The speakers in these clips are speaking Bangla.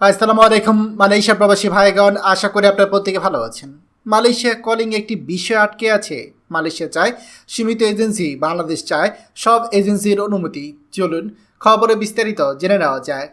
আসসালামু আলাইকুম, মালয়েশিয়া প্রবাসী ভাইগণ, আশা করি আপনার প্রত্যেকে ভালো আছেন। মালয়েশিয়া কলিং একটি বিষয় আটকে আছে। মালয়েশিয়া চায় সীমিত এজেন্সি বাংলাদেশ চায় সব এজেন্সির অনুমতি। চলুন খবরে বিস্তারিত জেনে নেওয়া যায়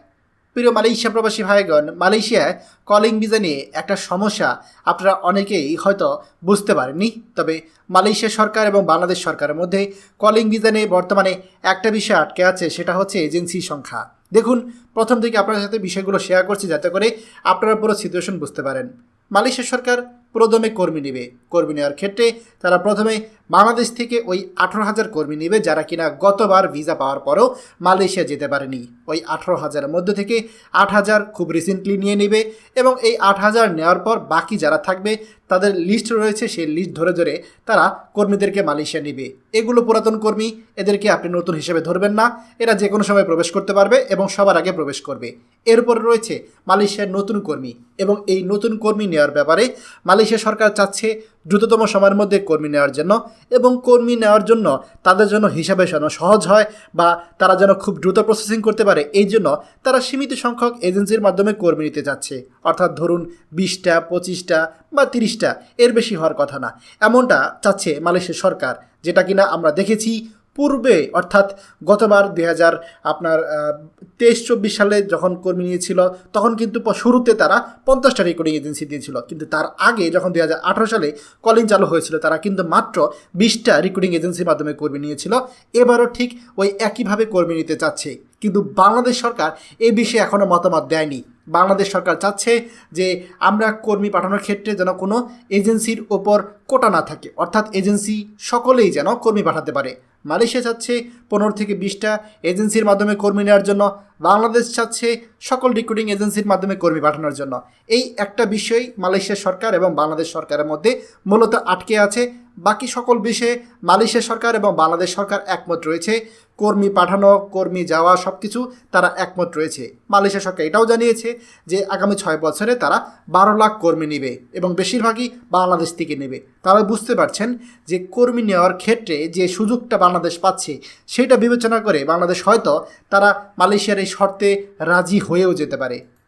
প্রিয় মালয়েশিয়া প্রবাসী ভাইগণ, মালয়েশিয়ায় কলিং ভিসা নিয়ে একটা সমস্যা আপনারা অনেকেই হয়তো বুঝতে পারেননি। তবে মালয়েশিয়া সরকার এবং বাংলাদেশ সরকারের মধ্যে কলিং ভিসা নিয়ে বর্তমানে একটা বিষয় আটকে আছে, সেটা হচ্ছে এজেন্সি সংখ্যা। দেখুন, প্রথম থেকে আপনার সাথে বিষয়গুলো শেয়ার করছি যাতে করে আপনারা পুরো সিচুয়েশন বুঝতে পারেন। মালয়েশিয়া সরকার প্রথমে কর্মী নেবে। কর্মী নেওয়ার ক্ষেত্রে তারা প্রথমে বাংলাদেশ থেকে ওই আঠারো হাজার কর্মী নেবে যারা কিনা গতবার ভিসা পাওয়ার পরও মালয়েশিয়া যেতে পারেনি। ওই আঠারো হাজারের মধ্যে থেকে আট হাজার খুব রিসেন্টলি নিয়ে নেবে এবং এই আট হাজার নেওয়ার পর বাকি যারা থাকবে, তাদের লিস্ট রয়েছে, সেই লিস্ট ধরে ধরে তারা কর্মীদেরকে মালয়েশিয়া নেবে। এগুলো পুরাতন কর্মী, এদেরকে আপনি নতুন হিসেবে ধরবেন না। এরা যে কোনো সময় প্রবেশ করতে পারবে এবং সবার আগে প্রবেশ করবে। এরপর রয়েছে মালয়েশিয়ার নতুন কর্মী এবং এই নতুন কর্মী নেওয়ার ব্যাপারে মালয়েশিয়া সরকার চাচ্ছে দ্রুততম সময়ের মধ্যে কর্মী নেওয়ার জন্য এবং কর্মী নেওয়ার জন্য তাদের জন্য হিসাবে যেন সহজ হয় বা তারা যেন খুব দ্রুত প্রসেসিং করতে পারে, এই জন্য তারা সীমিত সংখ্যক এজেন্সির মাধ্যমে কর্মী নিতে চাচ্ছে। অর্থাৎ ধরুন বিশটা, পঁচিশটা বা তিরিশটা, এর বেশি হওয়ার কথা না। এমনটা চাচ্ছে মালয়েশিয়া সরকার, যেটা কিনা আমরা দেখেছি পূর্বে, অর্থাৎ গতবার দুই হাজার আপনার তেইশ, চব্বিশ সালে যখন কর্মী নিয়েছিল, তখন কিন্তু শুরুতে তারা পঞ্চাশটা রেকর্ডিং এজেন্সি দিয়েছিল। কিন্তু তার আগে যখন দুই হাজার আঠারো সালে কলিং চালু হয়েছিল, তারা কিন্তু মাত্র বিশটা রেকর্ডিং এজেন্সির মাধ্যমে কর্মী নিয়েছিল। এবারও ঠিক ওই একইভাবে কর্মী নিতে চাচ্ছে। কিন্তু বাংলাদেশ সরকার এই বিষয়ে এখনও মতামত দেয়নি। বাংলাদেশ সরকার চাচ্ছে যে আমরা কর্মী পাঠানোর ক্ষেত্রে যেন কোনো এজেন্সির ওপর কোটা না থাকে। অর্থাৎ এজেন্সি সকলেই যেন কর্মী পাঠাতে পারে। মালয়েশিয়া চাচ্ছে পনেরো থেকে বিশটা এজেন্সির মাধ্যমে কর্মী নেওয়ার জন্য। বাংলাদেশ চাচ্ছে সকল রিক্রুটিং এজেন্সির মাধ্যমে কর্মী পাঠানোর জন্য। এই একটা বিষয় মালয়েশিয়া সরকার এবং বাংলাদেশ সরকারের মধ্যে মূলত আটকে আছে। বাকি সকল বিষয়ে মালয়েশিয়া সরকার এবং বাংলাদেশ সরকার একমত রয়েছে। কর্মী পাঠানো, কর্মী যাওয়া সব কিছু তারা একমত রয়েছে। মালয়েশিয়া সরকার এটাও জানিয়েছে যে আগামী ছয় বছরে তারা বারো লাখ কর্মী নেবে এবং বেশিরভাগই বাংলাদেশ থেকে নেবে। তারা বুঝতে পারছেন যে কর্মী নেওয়ার ক্ষেত্রে যে সুযোগটা বাংলাদেশ পাচ্ছে সেটা বিবেচনা করে বাংলাদেশ হয়তো তারা মালয়েশিয়ার এই শর্তে রাজি হয়েও যেতে পারে।